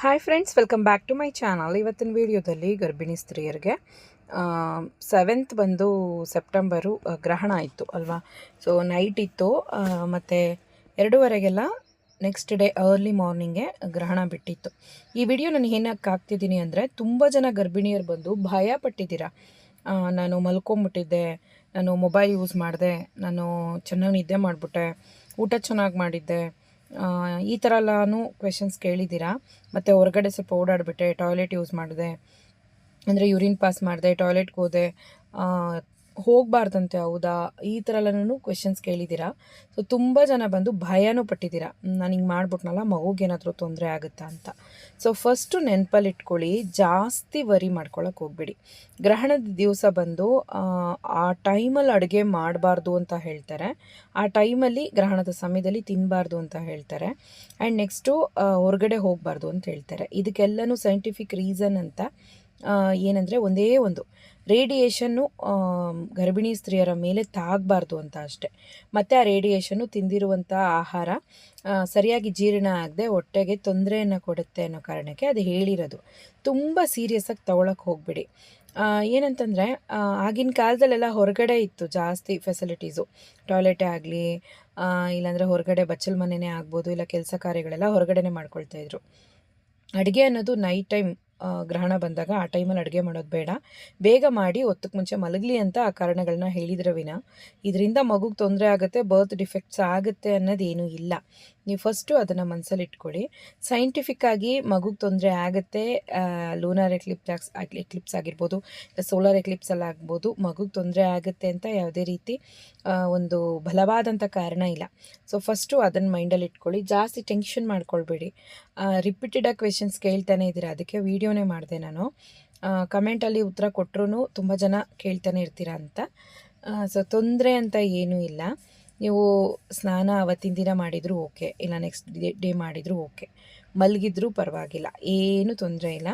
Hi friends welcome back to my channel ಇವತ್ತಿನ ವಿಡಿಯೋದಲ್ಲಿ ಗರ್ಭಿಣಿ ಸ್ತ್ರೀಯರಿಗೆ ಸೆವೆಂತ್ ಬಂದು ಸೆಪ್ಟೆಂಬರು ಗ್ರಹಣ ಇತ್ತು ಅಲ್ವಾ? ಸೊ ನೈಟ್ ಇತ್ತು ಮತ್ತು ಎರಡೂವರೆಗೆಲ್ಲ ನೆಕ್ಸ್ಟ್ ಡೇ ಅರ್ಲಿ ಮಾರ್ನಿಂಗೆ ಗ್ರಹಣ ಬಿಟ್ಟಿತ್ತು. ಈ ವಿಡಿಯೋ ನಾನು ಏನಕ್ಕೆ ಹಾಕ್ತಿದ್ದೀನಿ ಅಂದರೆ, ತುಂಬ ಜನ ಗರ್ಭಿಣಿಯರು ಬಂದು ಭಯ ಪಟ್ಟಿದ್ದೀರಾ ನಾನು ಮಲ್ಕೊಂಬಿಟ್ಟಿದ್ದೆ, ನಾನು ಮೊಬೈಲ್ ಯೂಸ್ ಮಾಡಿದೆ, ನಾನು ಚೆನ್ನಾಗಿ ನಿದ್ದೆ ಮಾಡಿಬಿಟ್ಟೆ, ಊಟ ಚೆನ್ನಾಗಿ ಮಾಡಿದ್ದೆ ಈ ಥರ ಎಲ್ಲನೂ ಕ್ವೆಶನ್ಸ್ ಕೇಳಿದ್ದೀರಾ? ಮತ್ತು ಹೊರಗಡೆ ಸ್ವಲ್ಪ ಓಡಾಡಿಬಿಟ್ಟೆ ಟಾಯ್ಲೆಟ್ ಯೂಸ್ ಮಾಡಿದೆ, ಅಂದರೆ ಯೂರಿನ್ ಪಾಸ್ ಮಾಡಿದೆ ಟಾಯ್ಲೆಟ್ಗೆ ಹೋದೆ ಹೋಗಬಾರ್ದಂತೆ ಹೌದಾ? ಈ ಥರ ಎಲ್ಲನೂ ಕ್ವೆಶನ್ಸ್ ಕೇಳಿದ್ದೀರಾ? ಸೊ ತುಂಬ ಜನ ಬಂದು ಭಯನೂ ಪಟ್ಟಿದ್ದೀರಾ? ನಾನು ಹಿಂಗೆ ಮಾಡ್ಬಿಟ್ನಲ್ಲ ಮಗುಗೇನಾದರೂ ತೊಂದರೆ ಆಗುತ್ತಾ ಅಂತ. ಸೊ ಫಸ್ಟು ನೆನಪಲ್ಲಿ ಇಟ್ಕೊಳ್ಳಿ ಜಾಸ್ತಿ ವರಿ ಮಾಡ್ಕೊಳಕ್ಕೆ ಹೋಗ್ಬೇಡಿ. ಗ್ರಹಣದ ದಿವಸ ಬಂದು ಆ, ಟೈಮಲ್ಲಿ ಅಡುಗೆ ಮಾಡಬಾರ್ದು ಅಂತ ಹೇಳ್ತಾರೆ. ಆ ಟೈಮಲ್ಲಿ ಗ್ರಹಣದ ಸಮಯದಲ್ಲಿ ತಿನ್ನಬಾರ್ದು ಅಂತ ಹೇಳ್ತಾರೆ. ಆ್ಯಂಡ್ ನೆಕ್ಸ್ಟು ಹೊರಗಡೆ ಹೋಗಬಾರ್ದು ಅಂತ ಹೇಳ್ತಾರೆ. ಇದಕ್ಕೆಲ್ಲನೂ ಸೈಂಟಿಫಿಕ್ ರೀಸನ್ ಅಂತ ಏನಂದರೆ ಒಂದೇ ಒಂದು. ರೇಡಿಯೇಷನ್ನು ಗರ್ಭಿಣಿ ಸ್ತ್ರೀಯರ ಮೇಲೆ ತಾಗಬಾರ್ದು ಅಂತ ಅಷ್ಟೆ. ಮತ್ತು ಆ ರೇಡಿಯೇಷನ್ನು ತಿಂದಿರುವಂಥ ಆಹಾರ ಸರಿಯಾಗಿ ಜೀರ್ಣ ಆಗದೆ ಹೊಟ್ಟೆಗೆ ತೊಂದರೆಯನ್ನು ಕೊಡುತ್ತೆ ಅನ್ನೋ ಕಾರಣಕ್ಕೆ ಅದು ಹೇಳಿರೋದು. ತುಂಬ ಸೀರಿಯಸ್ಸಾಗಿ ತಗೊಳಕ್ಕೆ ಹೋಗ್ಬಿಡಿ. ಏನಂತಂದರೆ ಆಗಿನ ಕಾಲದಲ್ಲೆಲ್ಲ ಹೊರಗಡೆ ಇತ್ತು ಜಾಸ್ತಿ ಫೆಸಿಲಿಟೀಸು ಟಾಯ್ಲೆಟೇ ಆಗಲಿ ಇಲ್ಲಾಂದರೆ ಹೊರಗಡೆ ಬಚ್ಚಲ್ ಮನೆಯೇ ಆಗ್ಬೋದು, ಇಲ್ಲ ಕೆಲಸ ಕಾರ್ಯಗಳೆಲ್ಲ ಹೊರಗಡೆನೇ ಮಾಡ್ಕೊಳ್ತಾ ಇದ್ರು. ಅಡುಗೆ ಅನ್ನೋದು ನೈಟ್ ಟೈಮ್ ಗ್ರಹಣ ಬಂದಾಗ ಆ ಟೈಮಲ್ಲಿ ಅಡುಗೆ ಮಾಡೋದು ಬೇಡ. ಬೇಗ ಮಾಡಿ ಹೊತ್ತಕ್ಕೆ ಮುಂಚೆ ಮಲಗಲಿ ಅಂತ ಆ ಕಾರಣಗಳನ್ನ ಹೇಳಿದ್ರೆ ವಿನ. ಇದರಿಂದ ಮಗುಗೆ ತೊಂದರೆ ಆಗುತ್ತೆ ಬರ್ತ್ ಡಿಫೆಕ್ಟ್ಸ್ ಆಗುತ್ತೆ ಅನ್ನೋದೇನೂ ಇಲ್ಲ. ನೀವು ಫಸ್ಟು ಅದನ್ನು ಮನಸ್ಸಲ್ಲಿ ಇಟ್ಕೊಳ್ಳಿ ಸೈಂಟಿಫಿಕ್ ಆಗಿ ಮಗುಗೆ ತೊಂದರೆ ಆಗುತ್ತೆ ಲೂನಾರ್ ಎಕ್ಲಿಪ್ಸ್ ಎಕ್ಲಿಪ್ಸ್ ಆಗಿರ್ಬೋದು ಸೋಲಾರ್ ಎಕ್ಲಿಪ್ಸಲ್ಲಿ ಆಗ್ಬೋದು, ಮಗುಗೆ ತೊಂದರೆ ಆಗುತ್ತೆ ಅಂತ ಯಾವುದೇ ರೀತಿ ಒಂದು ಬಲವಾದಂಥ ಕಾರಣ ಇಲ್ಲ. ಸೊ ಫಸ್ಟು ಅದನ್ನು ಮೈಂಡಲ್ಲಿ ಇಟ್ಕೊಳ್ಳಿ ಜಾಸ್ತಿ ಟೆನ್ಷನ್ ಮಾಡ್ಕೊಳ್ಬೇಡಿ. ರಿಪೀಟೆಡಾಗಿ ಕ್ವೆಶನ್ಸ್ ಕೇಳ್ತಾನೆ ಇದ್ದೀರಾ? ಅದಕ್ಕೆ ವೀಡಿಯೋನೇ ಮಾಡಿದೆ ನಾನು. ಕಮೆಂಟಲ್ಲಿ ಉತ್ತರ ಕೊಟ್ಟರು ತುಂಬ ಜನ ಕೇಳ್ತಾನೆ ಇರ್ತೀರ ಅಂತ. ಸೊ ತೊಂದರೆ ಅಂತ ಏನೂ ಇಲ್ಲ. ನೀವು ಸ್ನಾನ ಅವತ್ತಿನ ದಿನ ಮಾಡಿದರೂ ಓಕೆ, ಇಲ್ಲ ನೆಕ್ಸ್ಟ್ ಡೇ ಡೇ ಮಾಡಿದರೂ ಓಕೆ. ಮಲಗಿದ್ರೂ ಪರವಾಗಿಲ್ಲ, ಏನೂ ತೊಂದರೆ ಇಲ್ಲ.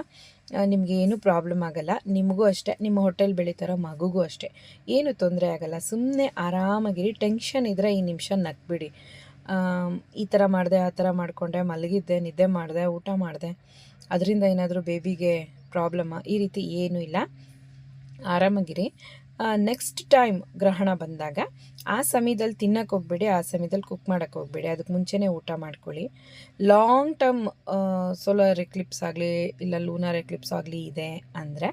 ನಿಮಗೆ ಏನೂ ಪ್ರಾಬ್ಲಮ್ ಆಗಲ್ಲ. ನಿಮಗೂ ಅಷ್ಟೇ, ನಿಮ್ಮ ಹೋಟೆಲ್ ಬೆಳೀತಾರೋ ಮಗುಗೂ ಅಷ್ಟೇ. ಏನು ತೊಂದರೆ ಆಗಲ್ಲ. ಸುಮ್ಮನೆ ಆರಾಮಾಗಿರಿ ಟೆನ್ಷನ್ ಇದ್ದರೆ ಈ ನಿಮಿಷ ನಗ್ಬಿಡಿ. ಈ ಥರ ಮಾಡಿದೆ, ಆ ಥರ ಮಾಡಿಕೊಂಡೆ, ಮಲಗಿದ್ದೆ, ನಿದ್ದೆ ಮಾಡಿದೆ, ಊಟ ಮಾಡಿದೆ. ಅದರಿಂದ ಏನಾದರೂ ಬೇಬಿಗೆ ಪ್ರಾಬ್ಲಮ್ಮ ಈ ರೀತಿ ಏನೂ ಇಲ್ಲ. ಆರಾಮಾಗಿರಿ. ನೆಕ್ಸ್ಟ್ ಟೈಮ್ ಗ್ರಹಣ ಬಂದಾಗ, ಆ ಸಮಯದಲ್ಲಿ ತಿನ್ನಕ್ಕೆ ಹೋಗ್ಬೇಡಿ, ಆ ಸಮಯದಲ್ಲಿ ಕುಕ್ ಮಾಡೋಕ್ಕೆ ಹೋಗ್ಬೇಡಿ, ಅದಕ್ಕೆ ಮುಂಚೆನೇ ಊಟ ಮಾಡ್ಕೊಳ್ಳಿ. ಲಾಂಗ್ ಟರ್ಮ್ ಸೋಲಾರ್ ಎಕ್ಲಿಪ್ಸ್ ಆಗಲಿ, ಇಲ್ಲ ಲೂನಾರ್ ಎಕ್ಲಿಪ್ಸ್ ಆಗಲಿ ಇದೆ ಅಂದರೆ,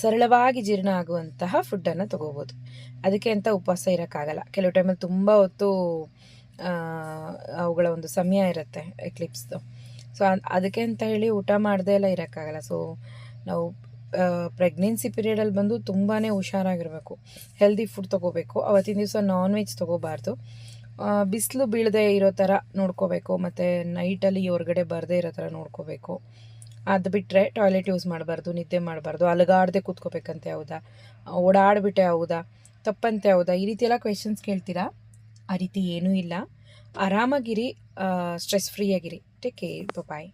ಸರಳವಾಗಿ ಜೀರ್ಣ ಆಗುವಂತಹ ಫುಡ್ಡನ್ನು ತೊಗೋಬೋದು. ಅದಕ್ಕೆ ಅಂತ ಉಪವಾಸ ಇರೋಕ್ಕಾಗಲ್ಲ. ಕೆಲವು ಟೈಮಲ್ಲಿ ತುಂಬ ಹೊತ್ತು ಅವುಗಳ ಒಂದು ಸಮಯ ಇರುತ್ತೆ ಎಕ್ಲಿಪ್ಸ್ದು ಸೊ ಅದಕ್ಕೆ ಅಂತ ಹೇಳಿ ಊಟ ಮಾಡದೇ ಎಲ್ಲ ಇರೋಕ್ಕಾಗಲ್ಲ. ಸೊ ನಾವು ಪ್ರೆಗ್ನೆನ್ಸಿ ಪೀರಿಯಡಲ್ಲಿ ಬಂದು ತುಂಬಾ ಹುಷಾರಾಗಿರಬೇಕು. ಹೆಲ್ದಿ ಫುಡ್ ತೊಗೋಬೇಕು. ಅವತ್ತಿನ ದಿವಸ ನಾನ್ ವೆಜ್ ತೊಗೋಬಾರ್ದು ಬಿಸಿಲು ಬೀಳದೆ ಇರೋ ಥರ ನೋಡ್ಕೋಬೇಕು. ಮತ್ತು ನೈಟಲ್ಲಿ ಹೊರಗಡೆ ಬರದೇ ಇರೋ ಥರ ನೋಡ್ಕೋಬೇಕು. ಅದು ಬಿಟ್ಟರೆ ಟಾಯ್ಲೆಟ್ ಯೂಸ್ ಮಾಡಬಾರ್ದು, ನಿದ್ದೆ ಮಾಡಬಾರ್ದು, ಅಲಗಾಡದೆ ಕೂತ್ಕೋಬೇಕಂತೆ ಹೌದಾ? ಓಡಾಡಿಬಿಟ್ಟೆ ಹೌದಾ? ತಪ್ಪಂತೆ ಹೌದಾ? ಈ ರೀತಿ ಎಲ್ಲ ಕ್ವೆಶನ್ಸ್ ಕೇಳ್ತೀರಾ? ಆ ರೀತಿ ಏನೂ ಇಲ್ಲ. ಆರಾಮಾಗಿರಿ ಸ್ಟ್ರೆಸ್ ಫ್ರೀ ಆಗಿರಿ. ಟೇಕ್ ಕೇರ್ ಬಾಯ್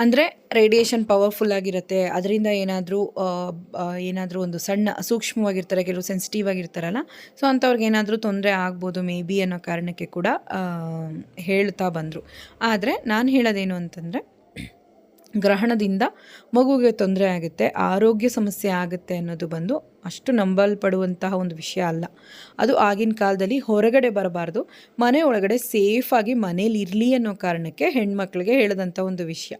ಅಂದರೆ ರೇಡಿಯೇಷನ್ ಪವರ್ಫುಲ್ ಆಗಿರುತ್ತೆ. ಅದರಿಂದ ಏನಾದರೂ ಏನಾದರೂ ಒಂದು ಸಣ್ಣ ಸೂಕ್ಷ್ಮವಾಗಿರ್ತಾರೆ ಕೆಲವು ಸೆನ್ಸಿಟಿವ್ ಆಗಿರ್ತಾರಲ್ಲ. ಸೊ ಅಂಥವ್ರಿಗೆ ಏನಾದರೂ ತೊಂದರೆ ಆಗ್ಬೋದು ಮೇ ಬಿ ಅನ್ನೋ ಕಾರಣಕ್ಕೆ ಕೂಡ ಹೇಳ್ತಾ ಬಂದರು. ಆದರೆ ನಾನು ಹೇಳೋದೇನು ಅಂತಂದರೆ, ಗ್ರಹಣದಿಂದ ಮಗುವಿಗೆ ತೊಂದರೆ ಆಗುತ್ತೆ, ಆರೋಗ್ಯ ಸಮಸ್ಯೆ ಆಗುತ್ತೆ ಅನ್ನೋದು ಬಂದು ಅಷ್ಟು ನಂಬಲ್ಪಡುವಂತಹ ಒಂದು ವಿಷಯ ಅಲ್ಲ. ಅದು ಆಗಿನ ಕಾಲದಲ್ಲಿ ಹೊರಗಡೆ ಬರಬಾರ್ದು. ಮನೆ ಒಳಗಡೆ ಸೇಫಾಗಿ ಮನೇಲಿ ಇರಲಿ ಅನ್ನೋ ಕಾರಣಕ್ಕೆ ಹೆಣ್ಮಕ್ಳಿಗೆ ಹೇಳಿದಂಥ ಒಂದು ವಿಷಯ.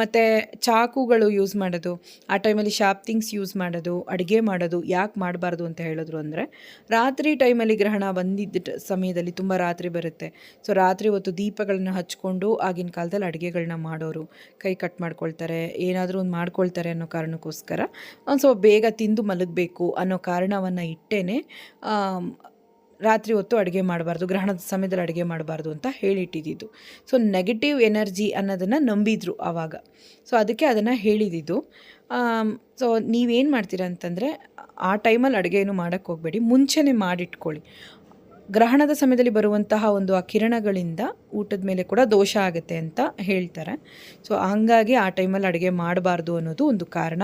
ಮತ್ತು ಚಾಕುಗಳು ಯೂಸ್ ಮಾಡೋದು, ಆ ಟೈಮಲ್ಲಿ ಶಾಪ್ ಥಿಂಗ್ಸ್ ಯೂಸ್ ಮಾಡೋದು, ಅಡುಗೆ ಮಾಡೋದು ಯಾಕೆ ಮಾಡಬಾರ್ದು ಅಂತ ಹೇಳಿದ್ರು ಅಂದರೆ, ರಾತ್ರಿ ಟೈಮಲ್ಲಿ ಗ್ರಹಣ ಬಂದಿದ್ದ ಸಮಯದಲ್ಲಿ ತುಂಬ ರಾತ್ರಿ ಬರುತ್ತೆ. ಸೊ ರಾತ್ರಿ ಹೊತ್ತು ದೀಪಗಳನ್ನ ಹಚ್ಕೊಂಡು ಆಗಿನ ಕಾಲದಲ್ಲಿ ಅಡುಗೆಗಳನ್ನ ಮಾಡೋರು, ಕೈ ಕಟ್ ಮಾಡ್ಕೊಳ್ತಾರೆ, ಏನಾದರೂ ಒಂದು ಮಾಡ್ಕೊಳ್ತಾರೆ ಅನ್ನೋ ಕಾರಣಕ್ಕೋಸ್ಕರ, ಒಂದು ಸ್ವಲ್ಪ ಬೇಗ ತಿಂದು ಮಲಗಬೇಕು. ಅನ್ನೋ ಕಾರಣವನ್ನು ಇಟ್ಟೇನೆ ರಾತ್ರಿ ಹೊತ್ತು ಅಡುಗೆ ಮಾಡಬಾರ್ದು, ಗ್ರಹಣದ ಸಮಯದಲ್ಲಿ ಅಡುಗೆ ಮಾಡಬಾರ್ದು ಅಂತ ಹೇಳಿಟ್ಟಿದ್ದು ಸೊ ನೆಗೆಟಿವ್ ಎನರ್ಜಿ ಅನ್ನೋದನ್ನು ನಂಬಿದ್ರು ಆವಾಗ ಸೊ ಅದಕ್ಕೆ ಅದನ್ನು ಹೇಳಿದ್ದು ಸೊ ನೀವೇನು ಮಾಡ್ತೀರಾ ಅಂತಂದರೆ, ಆ ಟೈಮಲ್ಲಿ ಅಡುಗೆಯನ್ನು ಮಾಡೋಕ್ಕೆ ಹೋಗಬೇಡಿ, ಮುಂಚೆನೇ ಮಾಡಿಟ್ಕೊಳ್ಳಿ. ಗ್ರಹಣದ ಸಮಯದಲ್ಲಿ ಬರುವಂತಹ ಒಂದು ಆ ಕಿರಣಗಳಿಂದ ಊಟದ ಮೇಲೆ ಕೂಡ ದೋಷ ಆಗುತ್ತೆ ಅಂತ ಹೇಳ್ತಾರೆ. ಸೊ ಹಂಗಾಗಿ ಆ ಟೈಮಲ್ಲಿ ಅಡುಗೆ ಮಾಡಬಾರ್ದು ಅನ್ನೋದು ಒಂದು ಕಾರಣ.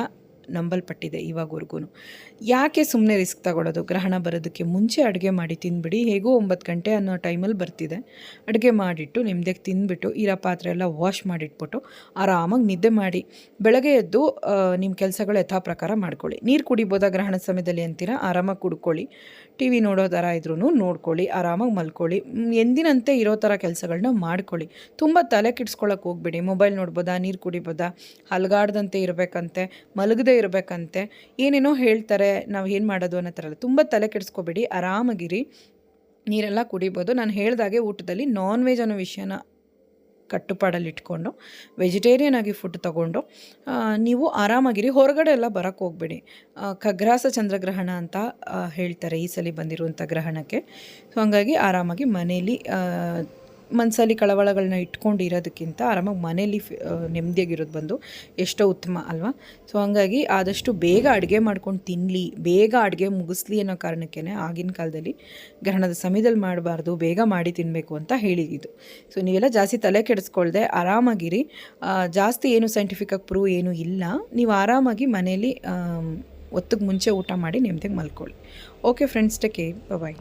ನಂಬಲ್ಪಟ್ಟಿದೆ ಇವಾಗವರೆಗೂ. ಯಾಕೆ ಸುಮ್ಮನೆ ರಿಸ್ಕ್ ತಗೊಳ್ಳೋದು ಗ್ರಹಣ ಬರೋದಕ್ಕೆ ಮುಂಚೆ ಅಡುಗೆ ಮಾಡಿ ತಿಂದುಬಿಡಿ. ಹೇಗೂ ಒಂಬತ್ತು ಗಂಟೆ ಅನ್ನೋ ಟೈಮಲ್ಲಿ ಬರ್ತಿದೆ. ಅಡುಗೆ ಮಾಡಿಟ್ಟು ನಿಮ್ದಕ್ಕೆ ತಿಂದುಬಿಟ್ಟು ಇರೋ ಪಾತ್ರೆ ಎಲ್ಲ ವಾಶ್ ಮಾಡಿಟ್ಬಿಟ್ಟು ಆರಾಮಾಗಿ ನಿದ್ದೆ ಮಾಡಿ ಬೆಳಗ್ಗೆ ಎದ್ದು ನಿಮ್ಮ ಕೆಲಸಗಳು ಯಥಾ ಪ್ರಕಾರ ಮಾಡ್ಕೊಳ್ಳಿ. ನೀರು ಕುಡಿಬೋದಾ ಗ್ರಹಣ ಸಮಯದಲ್ಲಿ ಅಂತೀರ? ಆರಾಮಾಗಿ ಕುಡ್ಕೊಳ್ಳಿ. ಟಿ ವಿ ನೋಡೋ ಥರ ಇದ್ರೂ ನೋಡ್ಕೊಳ್ಳಿ. ಆರಾಮಾಗಿ ಮಲ್ಕೊಳ್ಳಿ. ಎಂದಿನಂತೆ ಇರೋ ಥರ ಕೆಲಸಗಳನ್ನ ಮಾಡ್ಕೊಳ್ಳಿ. ತುಂಬ ತಲೆ ಕೆಡ್ಸ್ಕೊಳಕ್ಕೆ ಹೋಗ್ಬೇಡಿ. ಮೊಬೈಲ್ ನೋಡ್ಬೋದಾ? ನೀರು ಕುಡಿಬೋದಾ? ಹಲ್ಗಾಡ್ದಂತೆ ಇರಬೇಕಂತೆ. ಮಲಗದೇ ಇರಬೇಕಂತೆ. ಏನೇನೋ ಹೇಳ್ತಾರೆ, ನಾವು ಏನು ಮಾಡೋದು ಅನ್ನೋ ಥರ ತುಂಬ ತಲೆ ಕೆಡಿಸ್ಕೋಬೇಡಿ, ಆರಾಮಾಗಿರಿ. ನೀರೆಲ್ಲ ಕುಡಿಬೋದು. ನಾನು ಹೇಳ್ದಾಗೆ ಊಟದಲ್ಲಿ ನಾನ್ ವೆಜ್ ಅನ್ನೋ ವಿಷಯನ ಕಟ್ಟುಪಾಡಲ್ಲಿ ಇಟ್ಕೊಂಡು ವೆಜಿಟೇರಿಯನ್ ಆಗಿ ಫುಡ್ ತಗೊಂಡು ನೀವು ಆರಾಮಾಗಿರಿ. ಹೊರಗಡೆ ಎಲ್ಲ ಬರೋಕ್ಕೆ ಹೋಗಬೇಡಿ. ಖಗ್ರಾಸ ಚಂದ್ರಗ್ರಹಣ ಅಂತ ಹೇಳ್ತಾರೆ ಈ ಸಲ ಬಂದಿರುವಂಥ ಗ್ರಹಣಕ್ಕೆ. ಸೊ, ಹಂಗಾಗಿ ಆರಾಮಾಗಿ ಮನೇಲಿ ಮನಸ್ಸಲ್ಲಿ ಕಳವಳಗಳನ್ನ ಇಟ್ಕೊಂಡು ಇರೋದಕ್ಕಿಂತ ಆರಾಮಾಗಿ ಮನೇಲಿ ನೆಮ್ಮದಿಯಾಗಿರೋದು ಬಂದು ಎಷ್ಟೋ ಉತ್ತಮ ಅಲ್ವಾ? ಸೊ ಹಂಗಾಗಿ ಆದಷ್ಟು ಬೇಗ ಅಡುಗೆ ಮಾಡ್ಕೊಂಡು ತಿನ್ನಲಿ ಬೇಗ ಅಡುಗೆ ಮುಗಿಸ್ಲಿ ಅನ್ನೋ ಕಾರಣಕ್ಕೇ ಆಗಿನ ಕಾಲದಲ್ಲಿ ಗ್ರಹಣದ ಸಮಯದಲ್ಲಿ ಮಾಡಬಾರ್ದು, ಬೇಗ ಮಾಡಿ ತಿನ್ನಬೇಕು ಅಂತ ಹೇಳಿದ್ದು. ಸೊ ನೀವೆಲ್ಲ ಜಾಸ್ತಿ ತಲೆ ಕೆಡಿಸ್ಕೊಳ್ದೆ ಆರಾಮಾಗಿರಿ. ಜಾಸ್ತಿ ಏನು ಸೈಂಟಿಫಿಕಾಗಿ ಪ್ರೂವ್ ಏನೂ ಇಲ್ಲ. ನೀವು ಆರಾಮಾಗಿ ಮನೇಲಿ ಹೊತ್ತಿಗೆ ಮುಂಚೆ ಊಟ ಮಾಡಿ ನೆಮ್ಮದಿಗೆ ಮಲ್ಕೊಳ್ಳಿ. ಓಕೆ ಫ್ರೆಂಡ್ಸ್ ಟೇಕ್ ಬಾಯ್